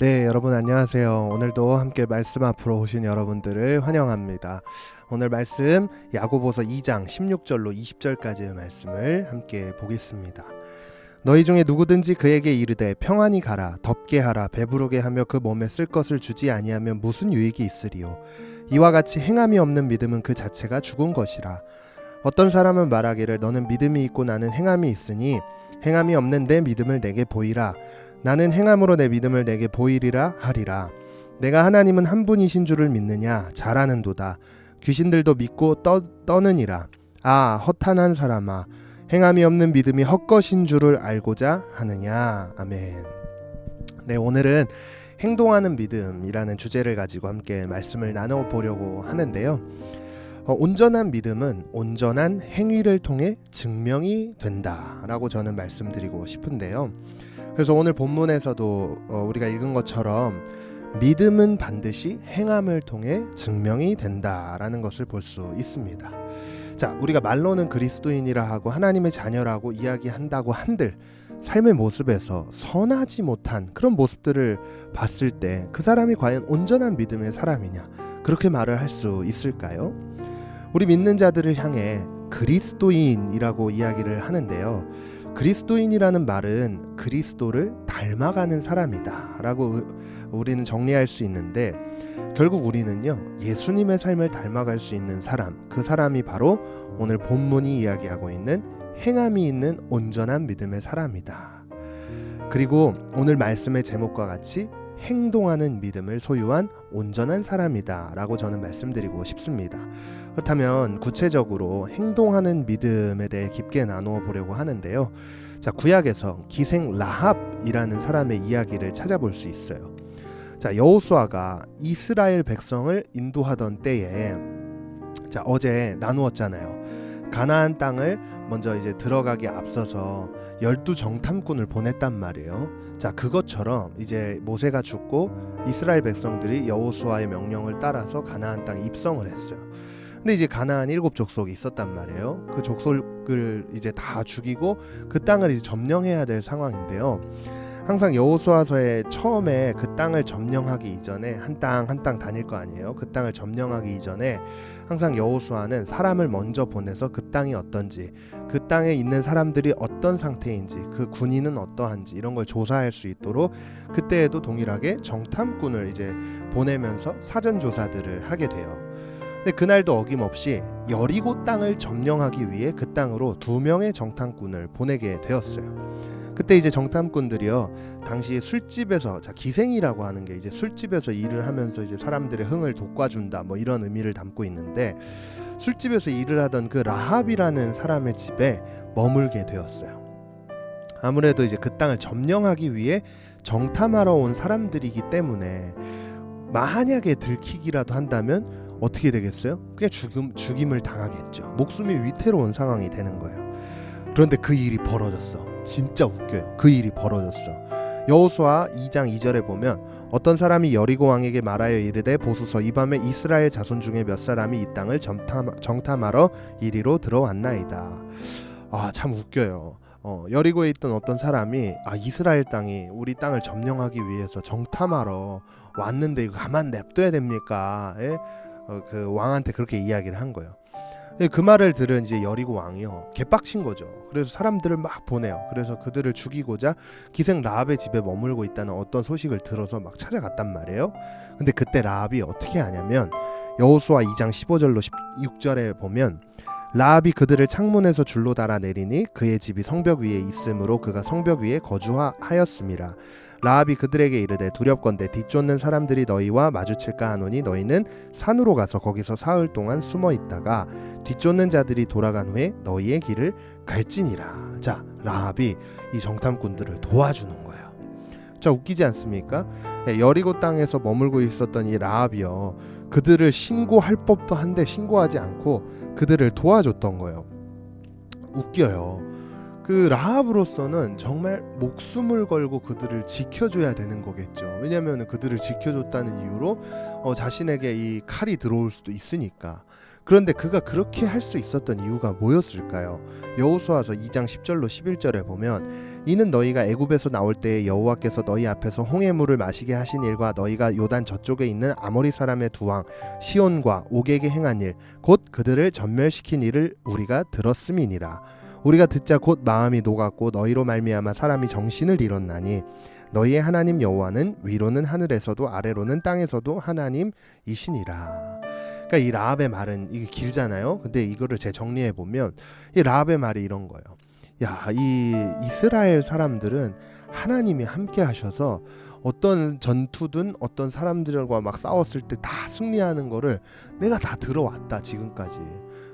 네, 여러분 안녕하세요. 오늘도 함께 말씀 앞으로 오신 여러분들을 환영합니다. 오늘 말씀 야고보서 2장 16절로 20절까지의 말씀을 함께 보겠습니다. 너희 중에 누구든지 그에게 이르되 평안히 가라 덥게 하라 배부르게 하며 그 몸에 쓸 것을 주지 아니하면 무슨 유익이 있으리요 이와 같이 행함이 없는 믿음은 그 자체가 죽은 것이라 어떤 사람은 말하기를 너는 믿음이 있고 나는 행함이 있으니 행함이 없는 내 믿음을 내게 보이라 나는 행함으로 내 믿음을 내게 보이리라 하리라. 내가 하나님은 한 분이신 줄을 믿느냐? 잘하는도다. 귀신들도 믿고 떠, 떠느니라. 아, 허탄한 사람아. 행함이 없는 믿음이 헛것인 줄을 알고자 하느냐? 아멘. 네, 오늘은 행동하는 믿음이라는 주제를 가지고 함께 말씀을 나눠 보려고 하는데요. 어, 온전한 믿음은 온전한 행위를 통해 증명이 된다라고 저는 말씀드리고 싶은데요. 그래서 오늘 본문에서도 어, 우리가 읽은 것처럼 믿음은 반드시 행함을 통해 증명이 된다라는 것을 볼 수 있습니다. 자, 우리가 말로는 그리스도인이라 하고 하나님의 자녀라고 이야기한다고 한들 삶의 모습에서 선하지 못한 그런 모습들을 봤을 때 그 사람이 과연 온전한 믿음의 사람이냐 그렇게 말을 할 수 있을까요? 우리 믿는 자들을 향해 그리스도인이라고 이야기를 하는데요. 그리스도인이라는 말은 그리스도를 닮아가는 사람이다 라고 우리는 정리할 수 있는데 결국 우리는요 예수님의 삶을 닮아갈 수 있는 사람 그 사람이 바로 오늘 본문이 이야기하고 있는 행함이 있는 온전한 믿음의 사람이다. 그리고 오늘 말씀의 제목과 같이 행동하는 믿음을 소유한 온전한 사람이다 라고 저는 말씀드리고 싶습니다. 그렇다면 구체적으로 행동하는 믿음에 대해 깊게 나누어 보려고 하는데요. 자, 구약에서 기생 라합이라는 사람의 이야기를 찾아볼 수 있어요. 자, 여호수아가 이스라엘 백성을 인도하던 때에 자, 어제 나누었잖아요. 가나안 땅을 먼저 이제 들어가기 앞서서 열두 정탐꾼을 보냈단 말이에요. 자, 그것처럼 이제 모세가 죽고 이스라엘 백성들이 여호수아의 명령을 따라서 가나안 땅 입성을 했어요. 근데 이제 가나안 일곱 족속이 있었단 말이에요. 그 족속을 이제 다 죽이고 그 땅을 이제 점령해야 될 상황인데요. 항상 여호수아서에 처음에 그 땅을 점령하기 이전에 한 땅 한 땅 다닐 거 아니에요. 그 땅을 점령하기 이전에 항상 여호수아는 사람을 먼저 보내서 그 땅이 어떤지, 그 땅에 있는 사람들이 어떤 상태인지, 그 군인은 어떠한지 이런 걸 조사할 수 있도록 그때에도 동일하게 정탐꾼을 이제 보내면서 사전 조사들을 하게 돼요. 근데 그날도 어김없이 여리고 땅을 점령하기 위해 그 땅으로 두 명의 정탐꾼을 보내게 되었어요. 그때 이제 정탐꾼들이요 당시 술집에서 자 기생이라고 하는 게 이제 술집에서 일을 하면서 이제 사람들의 흥을 돋궈준다 뭐 이런 의미를 담고 있는데 술집에서 일을 하던 그 라합이라는 사람의 집에 머물게 되었어요. 아무래도 이제 그 땅을 점령하기 위해 정탐하러 온 사람들이기 때문에 만약에 들키기라도 한다면 어떻게 되겠어요? 그냥 죽음 죽임을 당하겠죠. 목숨이 위태로운 상황이 되는 거예요. 그런데 그 일이 벌어졌어. 진짜 웃겨요. 그 일이 벌어졌어. 여호수아 2장 2절에 보면 어떤 사람이 여리고 왕에게 말하여 이르되 보소서 이 밤에 이스라엘 자손 중에 몇 사람이 이 땅을 정탐, 정탐하러 이리로 들어왔나이다. 아 참 웃겨요. 어, 여리고에 있던 어떤 사람이 아 이스라엘 땅이 우리 땅을 점령하기 위해서 정탐하러 왔는데 이거 가만 냅둬야 됩니까? 예? 어, 그 왕한테 그렇게 이야기를 한 거예요. 그 말을 들은 이제 여리고 왕이요 개빡친 거죠. 그래서 사람들을 막 보내요. 그래서 그들을 죽이고자 기생 라합의 집에 머물고 있다는 어떤 소식을 들어서 막 찾아갔단 말이에요. 근데 그때 라합이 어떻게 하냐면 여호수아 2장 15절로 16절에 보면 라합이 그들을 창문에서 줄로 달아 내리니 그의 집이 성벽 위에 있으므로 그가 성벽 위에 거주하였습니다. 라합이 그들에게 이르되 두렵건대 뒤쫓는 사람들이 너희와 마주칠까 하노니 너희는 산으로 가서 거기서 사흘 동안 숨어 있다가 뒤쫓는 자들이 돌아간 후에 너희의 길을 갈지니라. 자, 라합이 이 정탐꾼들을 도와주는 거예요. 자, 웃기지 않습니까? 예, 여리고 땅에서 머물고 있었던 이 라합이요. 그들을 신고할 법도 한데 신고하지 않고 그들을 도와줬던 거예요. 웃겨요. 그 라합으로서는 정말 목숨을 걸고 그들을 지켜줘야 되는 거겠죠. 왜냐하면 그들을 지켜줬다는 이유로 어, 자신에게 이 칼이 들어올 수도 있으니까. 그런데 그가 그렇게 할 수 있었던 이유가 뭐였을까요? 여호수아서 2장 10절로 11절에 보면 이는 너희가 애굽에서 나올 때에 여호와께서 너희 앞에서 홍해 물을 마시게 하신 일과 너희가 요단 저쪽에 있는 아모리 사람의 두 왕 시온과 옥에게 행한 일 곧 그들을 전멸시킨 일을 우리가 들었음이니라 우리가 듣자 곧 마음이 녹았고 너희로 말미암아 사람이 정신을 잃었나니 너희의 하나님 여호와는 위로는 하늘에서도 아래로는 땅에서도 하나님이시니라. 그러니까 이 라합의 말은 이게 길잖아요. 근데 이거를 제 정리해 보면 이 라합의 말이 이런 거예요. 야, 이 이스라엘 사람들은 하나님이 함께 하셔서 어떤 전투든 어떤 사람들과 막 싸웠을 때 다 승리하는 거를 내가 다 들어왔다 지금까지.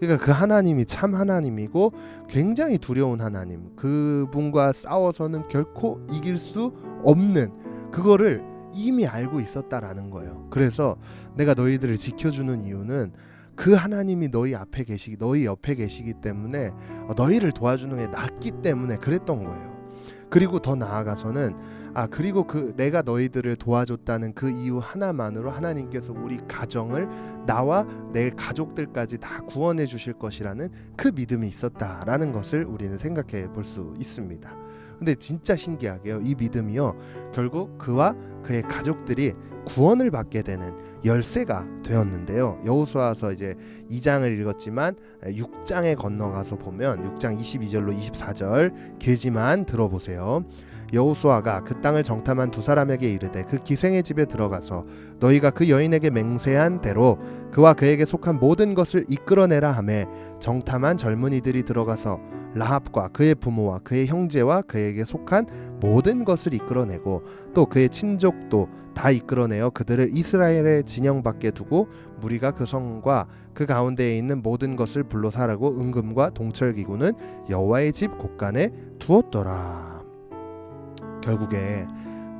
그러니까 그 하나님이 참 하나님이고 굉장히 두려운 하나님. 그분과 싸워서는 결코 이길 수 없는 그거를 이미 알고 있었다라는 거예요. 그래서 내가 너희들을 지켜주는 이유는 그 하나님이 너희 앞에 계시기, 너희 옆에 계시기 때문에 어, 너희를 도와주는 게 낫기 때문에 그랬던 거예요. 그리고 더 나아가서는 아 그리고 그 내가 너희들을 도와줬다는 그 이유 하나만으로 하나님께서 우리 가정을 나와 내 가족들까지 다 구원해 주실 것이라는 그 믿음이 있었다라는 것을 우리는 생각해 볼 수 있습니다. 근데 진짜 신기하게요. 이 믿음이요. 결국 그와 그의 가족들이 구원을 받게 되는 열쇠가 되었는데요. 여호수아서 이제 2장을 읽었지만 6장에 건너가서 보면 6장 22절로 24절 길지만 들어보세요. 여호수아가 그 땅을 정탐한 두 사람에게 이르되 그 기생의 집에 들어가서 너희가 그 여인에게 맹세한 대로 그와 그에게 속한 모든 것을 이끌어내라 하매 정탐한 젊은이들이 들어가서 라합과 그의 부모와 그의 형제와 그에게 속한 모든 것을 이끌어내고 또 그의 친족도 다 이끌어내어 그들을 이스라엘의 진영 밖에 두고 무리가 그 성과 그 가운데에 있는 모든 것을 불러 사라고 은금과 동철 기구는 여호와의 집 곳간에 두었더라. 결국에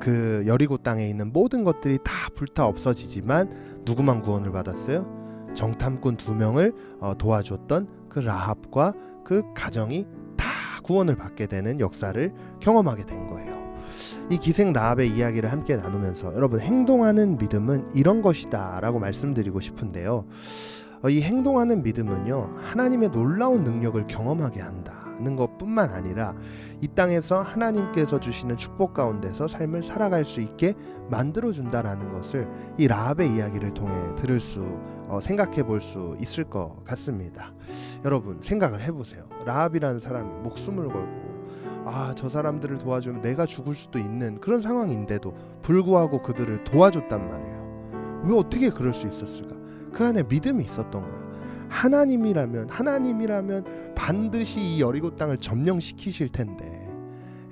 그 여리고 땅에 있는 모든 것들이 다 불타 없어지지만 누구만 구원을 받았어요? 정탐꾼 두 명을 어, 도와줬던 그 라합과 그 가정이 다 구원을 받게 되는 역사를 경험하게 된 거예요. 이 기생 라합의 이야기를 함께 나누면서 여러분 행동하는 믿음은 이런 것이다라고 말씀드리고 싶은데요. 어, 이 행동하는 믿음은요 하나님의 놀라운 능력을 경험하게 한다 는 것뿐만 아니라 이 땅에서 하나님께서 주시는 축복 가운데서 삶을 살아갈 수 있게 만들어 준다라는 것을 이 라합의 이야기를 통해 들을 수 어, 생각해 볼 수 있을 것 같습니다. 여러분 생각을 해보세요. 라합이라는 사람이 목숨을 걸고 아 저 사람들을 도와주면 내가 죽을 수도 있는 그런 상황인데도 불구하고 그들을 도와줬단 말이에요. 왜 어떻게 그럴 수 있었을까? 그 안에 믿음이 있었던 거예요. 하나님이라면 하나님이라면 반드시 이 여리고 땅을 점령시키실 텐데,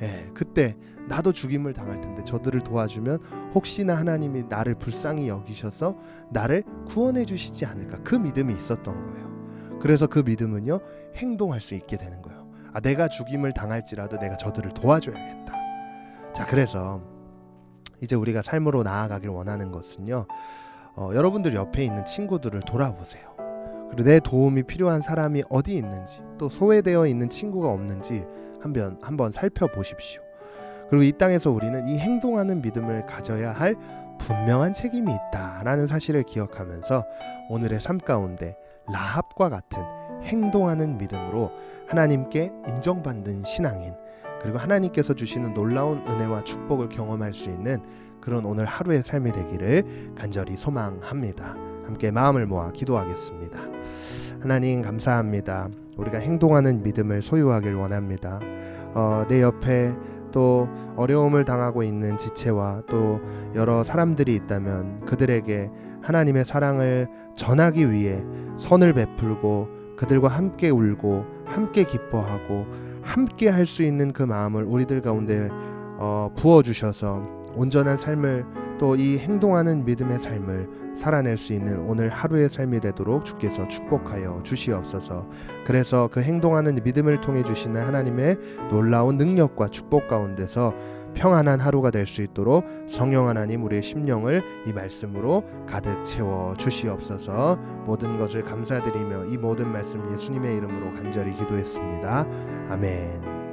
예, 그때 나도 죽임을 당할 텐데 저들을 도와주면 혹시나 하나님이 나를 불쌍히 여기셔서 나를 구원해 주시지 않을까 그 믿음이 있었던 거예요. 그래서 그 믿음은요 행동할 수 있게 되는 거예요. 아 내가 죽임을 당할지라도 내가 저들을 도와줘야겠다. 자 그래서 이제 우리가 삶으로 나아가길 원하는 것은요. 어, 여러분들 옆에 있는 친구들을 돌아보세요. 그리고 내 도움이 필요한 사람이 어디 있는지 또 소외되어 있는 친구가 없는지 한번 한번 살펴보십시오. 그리고 이 땅에서 우리는 이 행동하는 믿음을 가져야 할 분명한 책임이 있다라는 사실을 기억하면서 오늘의 삶 가운데 라합과 같은 행동하는 믿음으로 하나님께 인정받는 신앙인 그리고 하나님께서 주시는 놀라운 은혜와 축복을 경험할 수 있는 그런 오늘 하루의 삶이 되기를 간절히 소망합니다. 함께 마음을 모아 기도하겠습니다. 하나님 감사합니다. 우리가 행동하는 믿음을 소유하길 원합니다. 어, 내 옆에 또 어려움을 당하고 있는 지체와 또 여러 사람들이 있다면 그들에게 하나님의 사랑을 전하기 위해 선을 베풀고 그들과 함께 울고 함께 기뻐하고 함께 할 수 있는 그 마음을 우리들 가운데 어, 부어 주셔서 온전한 삶을 또 이 행동하는 믿음의 삶을 살아낼 수 있는 오늘 하루의 삶이 되도록 주께서 축복하여 주시옵소서. 그래서 그 행동하는 믿음을 통해 주시는 하나님의 놀라운 능력과 축복 가운데서 평안한 하루가 될 수 있도록 성령 하나님 우리의 심령을 이 말씀으로 가득 채워 주시옵소서. 모든 것을 감사드리며 이 모든 말씀 예수님의 이름으로 간절히 기도했습니다. 아멘.